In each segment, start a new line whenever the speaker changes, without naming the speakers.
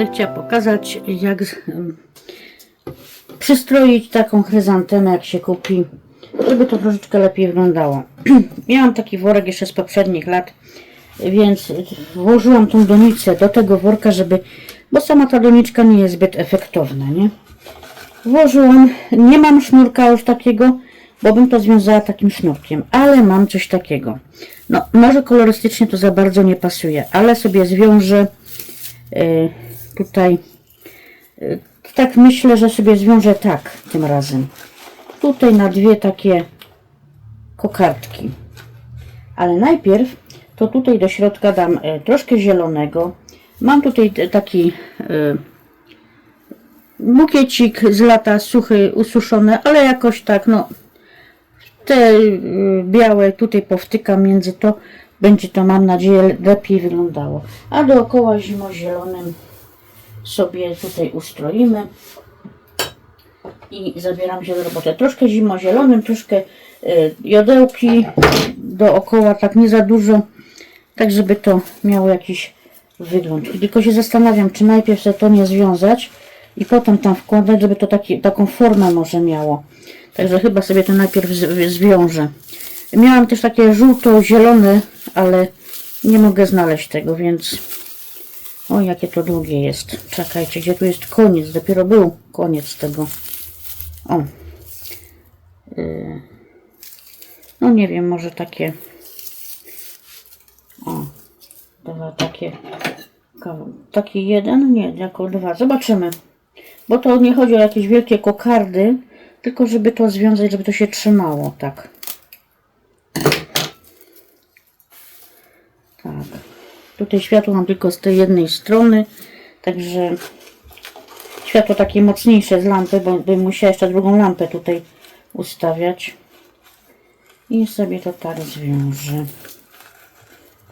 będę chciała pokazać, jak przystroić taką chryzantemę, jak się kupi, żeby to troszeczkę lepiej wyglądało. Miałam taki worek jeszcze z poprzednich lat, więc włożyłam tą donicę do tego worka, żeby, bo sama ta doniczka nie jest zbyt efektowna, nie? Włożyłam, nie mam sznurka już takiego, bo bym to związała takim sznurkiem, ale mam coś takiego. No, może kolorystycznie to za bardzo nie pasuje, ale sobie zwiążę y, tutaj. y, tak myślę, że sobie zwiążę tak tym razem. Tutaj na dwie takie kokardki. Ale najpierw to tutaj do środka dam y, troszkę zielonego. Mam tutaj taki y, bukiecik z lata suchy, ususzony, ale jakoś tak, no te białe tutaj powtykam między to, będzie to mam nadzieję lepiej wyglądało. A dookoła zimozielonym sobie tutaj ustroimy i zabieram się do roboty. Troszkę zimozielonym, troszkę y, jodełki dookoła, tak nie za dużo, tak żeby to miało jakiś wygląd. Tylko się zastanawiam, czy najpierw sobie to nie związać i potem tam wkładać, żeby to taki, taką formę może miało. Także chyba sobie to najpierw zwiążę. Miałam też takie żółto-zielone, ale nie mogę znaleźć tego, więc... O, jakie to długie jest. Czekajcie, gdzie tu jest koniec? Dopiero był koniec tego. O. Yy. No nie wiem, może takie... O. Dwa takie... Taki jeden? Nie, jako dwa. Zobaczymy. Bo to nie chodzi o jakieś wielkie kokardy, tylko żeby to związać, żeby to się trzymało. Tak. Tutaj światło mam tylko z tej jednej strony, także światło takie mocniejsze z lampy, bo bym musiała jeszcze drugą lampę tutaj ustawiać. I sobie to tak zwiążę.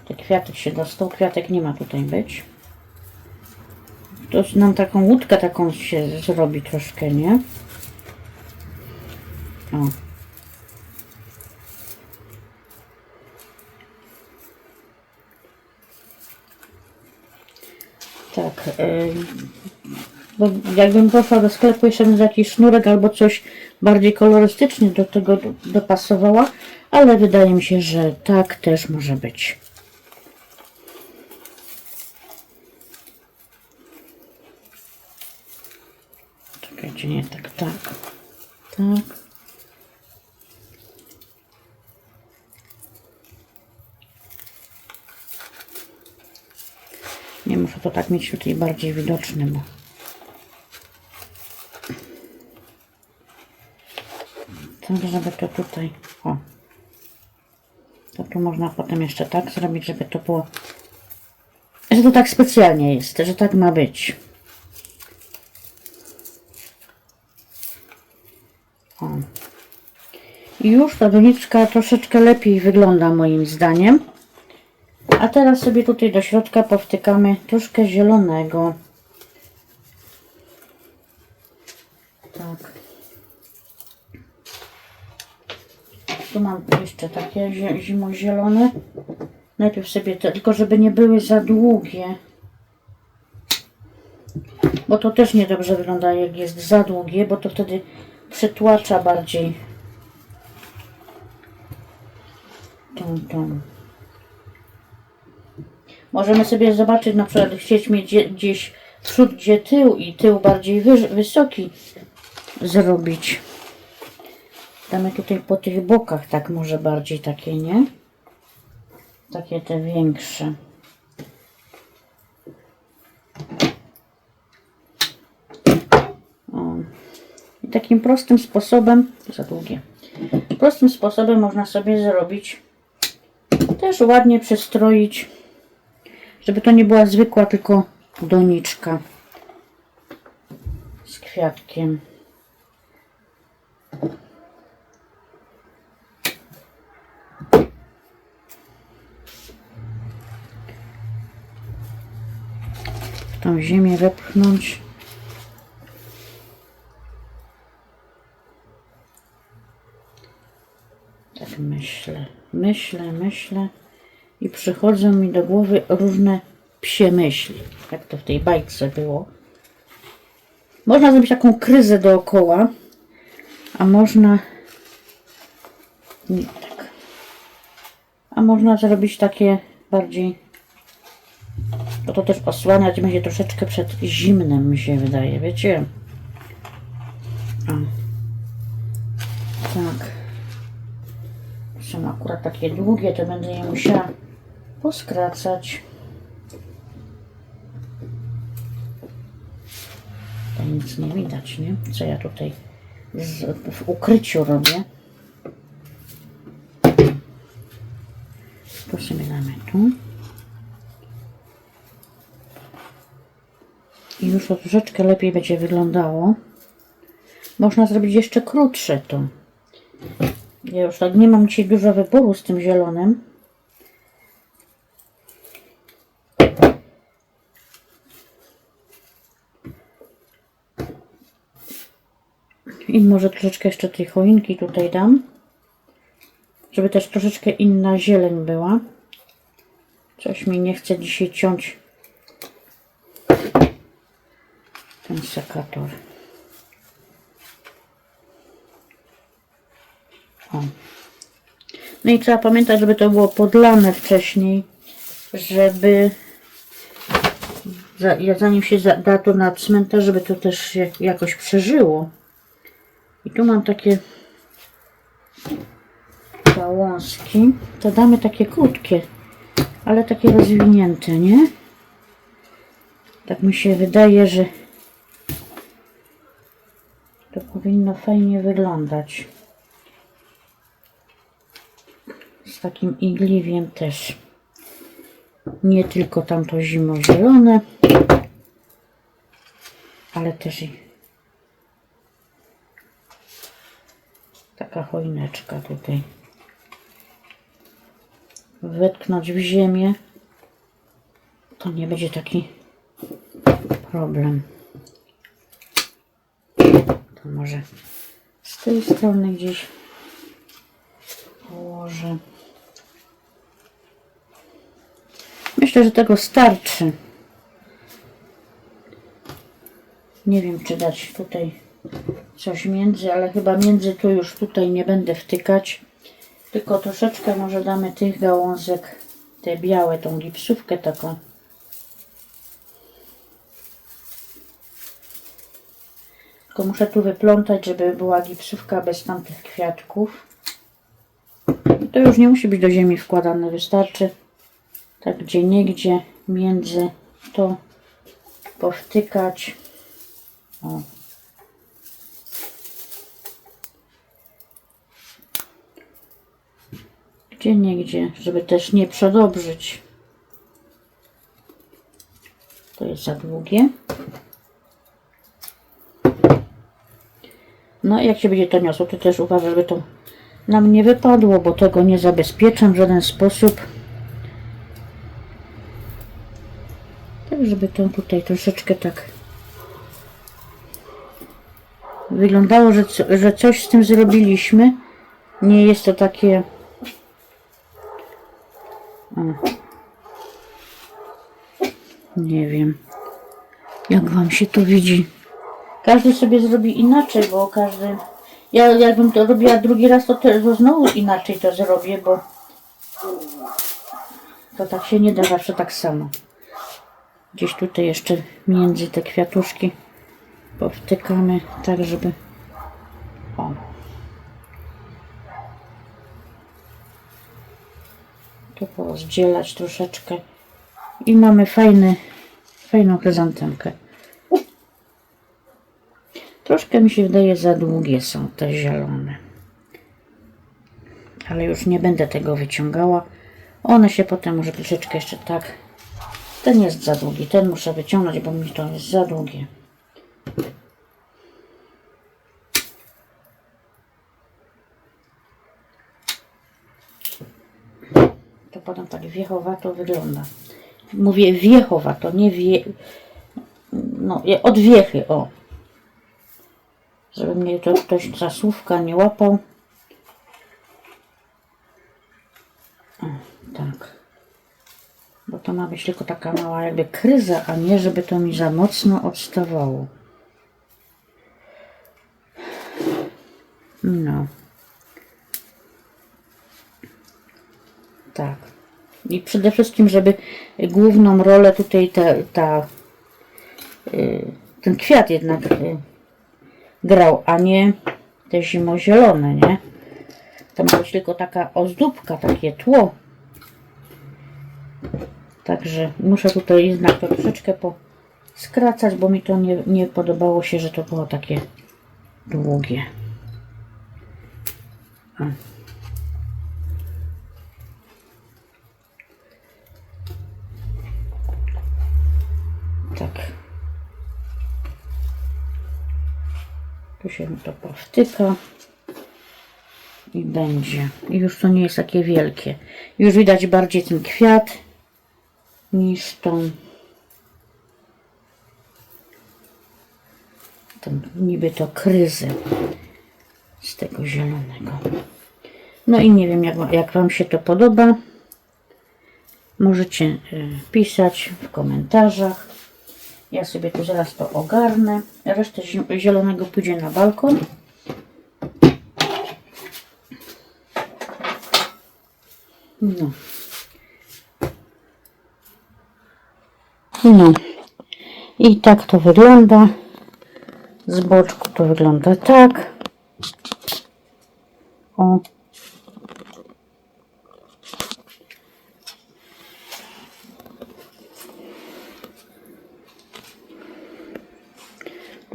Ten kwiatek się dostał, kwiatek nie ma tutaj być. To nam taką łódkę taką się zrobi troszkę, nie? O. Tak. Bo jakbym poszła do sklepu jeszcze bym jakiś sznurek albo coś bardziej kolorystycznie do tego do- dopasowała, ale wydaje mi się, że tak też może być. Czekajcie, nie tak, tak. Tak. Nie muszę to tak mieć tutaj bardziej widoczny, bo... Tak, żeby to tutaj... O. To tu można potem jeszcze tak zrobić, żeby to było... Że to tak specjalnie jest, że tak ma być. O. I już ta doniczka troszeczkę lepiej wygląda moim zdaniem. A teraz sobie tutaj do środka powtykamy troszkę zielonego. Tak. Tu mam jeszcze takie zi- zimozielone. Najpierw sobie te, tylko żeby nie były za długie. Bo to też niedobrze wygląda jak jest za długie, bo to wtedy przytłacza bardziej tą, tą. Możemy sobie zobaczyć, na przykład chcieć mieć gdzie- gdzieś przód, gdzie tył i tył bardziej wysoki zrobić. Damy tutaj po tych bokach tak może bardziej takie, nie? Takie te większe. O. I takim prostym sposobem, za długie, prostym sposobem można sobie zrobić, też ładnie przystroić żeby to nie była zwykła tylko doniczka z kwiatkiem. W tą ziemię wepchnąć. Tak myślę, myślę, myślę i przychodzą mi do głowy różne psie myśli, jak to w tej bajce było. Można zrobić taką kryzę dookoła, a można nie tak. A można zrobić takie bardziej bo to też osłaniać będzie troszeczkę przed zimnem, mi się wydaje, wiecie? O. Tak. Są akurat takie długie, to będę je musiała poskracać. To nic nie widać, nie? Co ja tutaj z, w ukryciu robię. To sobie damy tu. I już to troszeczkę lepiej będzie wyglądało. Można zrobić jeszcze krótsze to. Ja już tak nie mam dzisiaj dużo wyboru z tym zielonym. I może troszeczkę jeszcze tej choinki tutaj dam. Żeby też troszeczkę inna zieleń była. Coś mi nie chce dzisiaj ciąć ten sekator. O. No i trzeba pamiętać, żeby to było podlane wcześniej, żeby za, zanim się da to na cmentarz, żeby to też jakoś przeżyło. I tu mam takie gałązki. To damy takie krótkie, ale takie rozwinięte, nie? Tak mi się wydaje, że to powinno fajnie wyglądać. Z takim igliwiem też. Nie tylko tamto zimozielone, ale też i taka choineczka tutaj. Wetknąć w ziemię, to nie będzie taki problem. To może z tej strony gdzieś położę. Myślę, że tego starczy. Nie wiem, czy dać tutaj coś między, ale chyba między tu już tutaj nie będę wtykać. Tylko troszeczkę może damy tych gałązek, te białe, tą gipsówkę taką. Tylko muszę tu wyplątać, żeby była gipsówka bez tamtych kwiatków. To już nie musi być do ziemi wkładane, wystarczy tak gdzie niegdzie między to powtykać. O. Gdzie niegdzie, żeby też nie przedobrzyć. To jest za długie. No i jak się będzie to niosło, to też uważaj, żeby to nam nie wypadło, bo tego nie zabezpieczam w żaden sposób. Tak, żeby to tutaj troszeczkę tak wyglądało, że, że coś z tym zrobiliśmy. Nie jest to takie... O. Nie wiem, jak Wam się to widzi. Każdy sobie zrobi inaczej, bo każdy... Ja jakbym to robiła drugi raz, to, te, to znowu inaczej to zrobię, bo to tak się nie da zawsze tak samo. Gdzieś tutaj jeszcze między te kwiatuszki powtykamy, tak żeby... O. To porozdzielać troszeczkę. I mamy fajny, fajną chryzantemkę. Troszkę mi się wydaje za długie są te zielone. Ale już nie będę tego wyciągała. One się potem może troszeczkę jeszcze tak ten jest za długi, ten muszę wyciągnąć, bo mi to jest za długie. To potem tak wiechowato wygląda. Mówię wiechowato, nie wie... No, od wiechy, o. Żeby mnie to ktoś za słówka nie łapał. O, tak. Bo to ma być tylko taka mała jakby kryza, a nie żeby to mi za mocno odstawało. No. Tak. I przede wszystkim, żeby główną rolę tutaj ta, ta y, ten kwiat jednak y, grał, a nie te zimozielone, nie? To ma być tylko taka ozdóbka, takie tło. Także muszę tutaj jednak to troszeczkę poskracać, bo mi to nie, nie podobało się, że to było takie długie. Tak. Tu się to powtyka i będzie. Już to nie jest takie wielkie. Już widać bardziej ten kwiat niż tą tą niby to kryzę z tego zielonego. No i nie wiem jak, jak Wam się to podoba. Możecie y, pisać w komentarzach. Ja sobie tu zaraz to ogarnę. Resztę zi- zielonego pójdzie na balkon. No. No. I tak to wygląda. Z boczku to wygląda tak. O.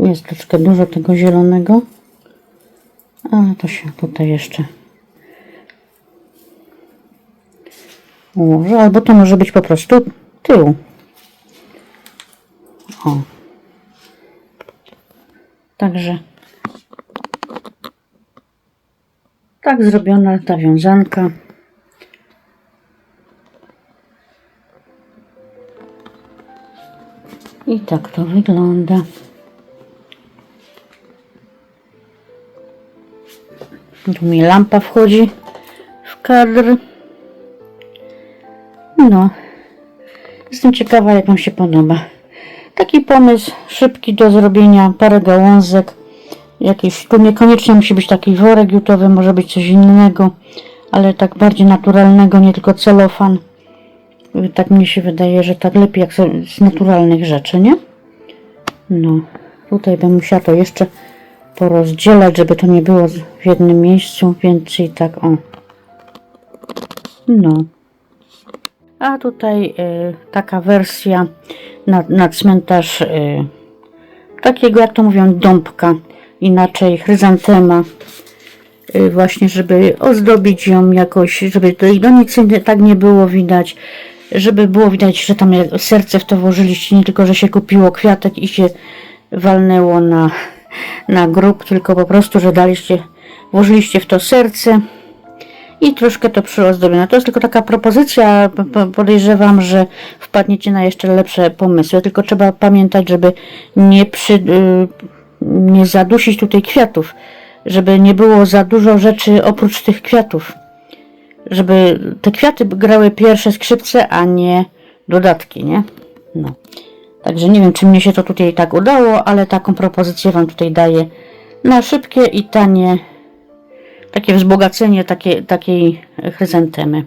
Tu jest troszkę dużo tego zielonego. A to się tutaj jeszcze ułoży. Albo to może być po prostu tył. O. Także tak zrobiona ta wiązanka. I tak to wygląda. Tu mi lampa wchodzi w kadr. No. Jestem ciekawa, jak Wam się podoba. Taki pomysł szybki do zrobienia, parę gałązek. Jakiś, tu niekoniecznie musi być taki worek jutowy, może być coś innego, ale tak bardziej naturalnego, nie tylko celofan. Tak mi się wydaje, że tak lepiej jak z- naturalnych rzeczy, nie? No, tutaj bym musiała to jeszcze porozdzielać, żeby to nie było w jednym miejscu, więc i tak o. No. A tutaj y, taka wersja na, na cmentarz y, takiego, jak to mówią, dąbka, inaczej chryzantema. Y, właśnie, żeby ozdobić ją jakoś, żeby tej donicy tak nie było widać, żeby było widać, że tam serce w to włożyliście, nie tylko, że się kupiło kwiatek i się walnęło na, na grób, tylko po prostu, że daliście, włożyliście w to serce i troszkę to przyozdobiono. To jest tylko taka propozycja. Podejrzewam, że wpadniecie na jeszcze lepsze pomysły. Tylko trzeba pamiętać, żeby nie, przy, y, nie zadusić tutaj kwiatów. Żeby nie było za dużo rzeczy oprócz tych kwiatów. Żeby te kwiaty grały pierwsze skrzypce, a nie dodatki, nie? No. Także nie wiem, czy mnie się to tutaj tak udało, ale taką propozycję Wam tutaj daję na szybkie i tanie takie wzbogacenie takie, takiej chryzantemy.